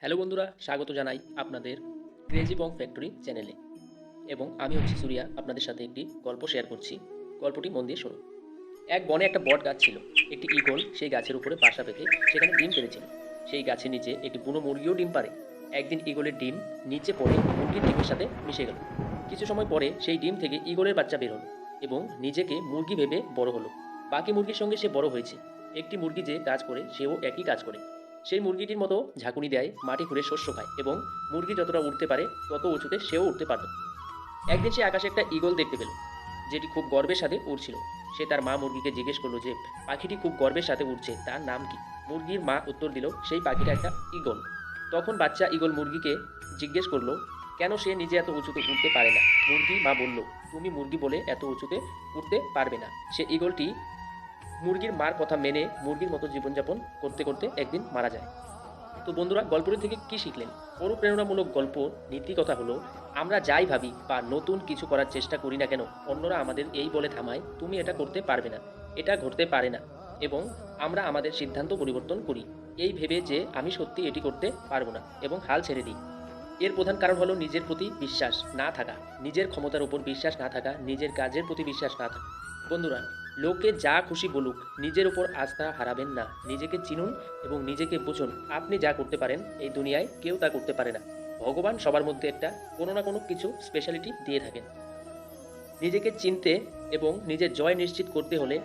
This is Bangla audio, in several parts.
হ্যালো বন্ধুরা, স্বাগত জানাই আপনাদের ক্রেজি বং ফ্যাক্টরি চ্যানেলে এবং আমি হচ্ছি সুরিয়া, আপনাদের সাথে একটি গল্প শেয়ার করছি। গল্পটি মন দিয়ে শুনুন। এক বনে একটা বট গাছ ছিল। একটি ঈগল সেই গাছের উপরে বাসা পেতে সেখানে ডিম পেড়েছিল সেই গাছের নিচে একটি বুনো মুরগিও ডিম পারে একদিন ঈগলের ডিম নিচে পড়ে মুরগির ডিমের সাথে মিশে গেল। কিছু সময় পরে সেই ডিম থেকে ঈগলের বাচ্চা বের হলো এবং নিজেকে মুরগি ভেবে বড় হলো। বাকি মুরগির সঙ্গে সে বড় হয়েছে। একটি মুরগি যে কাজ করে, সেও একই কাজ করে। সেই মুরগিটির মতো ঝাঁকুনি দেয়, মাটি ঘুরে শস্য খায় এবং মুরগি যতটা উঠতে পারে, তত উঁচুতে সেও উঠতে পারত। একদিন সে আকাশে একটা ঈগল দেখতে পেল, যেটি খুব গর্বের সাথে উড়ছিল। সে তার মা মুরগিকে জিজ্ঞেস করল যে, পাখিটি খুব গর্বের সাথে উড়ছে, তার নাম কি? মুরগির মা উত্তর দিল, সেই পাখিটা একটা ঈগল। তখন বাচ্চা ঈগল মুরগিকে জিজ্ঞেস করল, কেন সে নিজে এত উঁচুতে উঠতে পারে না? মুরগি মা বলল, তুমি মুরগি বলে এত উঁচুতে উঠতে পারবে না। সে ঈগলটি মুরগির মার কথা মেনে মুরগির মতো জীবনযাপন করতে করতে একদিন মারা যায়। তো বন্ধুরা, গল্পটি থেকে কি শিখলেন? অনুপ্রেরণামূলক গল্প নীতি কথা হলো, আমরা যাই ভাবি বা নতুন কিছু করার চেষ্টা করি না কেন, অন্যরা আমাদের এই বলে থামায়, তুমি এটা করতে পারবে না, এটা ঘটতে পারে না, এবং আমরা আমাদের সিদ্ধান্ত পরিবর্তন করি। এই ভেবে যে আমি সত্যি এটি করতে পারব না, এবং হাল ছেড়ে দিই। এর প্রধান কারণ হলো নিজের প্রতি বিশ্বাস না থাকা, নিজের ক্ষমতার উপর বিশ্বাস না থাকা, নিজের কাজের প্রতি বিশ্বাস না থাকা। বন্ধুরা লোকে যা খুশি বলুক, নিজের উপর আস্থা হারাবেন না। নিজেকে চিনুন এবং নিজেকে বুঝুন, আপনি যা করতে পারেন, এই দুনিয়ায় কেউ তা করতে পারে না। ভগবান সবার মধ্যে একটা কোনো না কোনো কিছু স্পেশালিটি দিয়ে থাকেন। নিজেকে চিনতে এবং নিজের জয় নিশ্চিত করতে হলে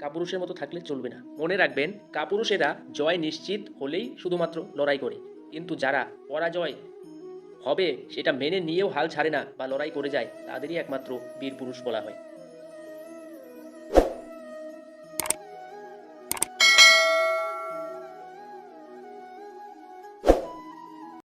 কাপুরুষের মতো থাকলে চলবে না। মনে রাখবেন, কাপুরুষেরা জয় নিশ্চিত হলেই শুধুমাত্র লড়াই করে। কিন্তু যারা পরাজয় হবে, সেটা মেনে নিয়েও হাল ছাড়ে না বা লড়াই করে যায়, তাদেরই একমাত্র বীর পুরুষ বলা হয়।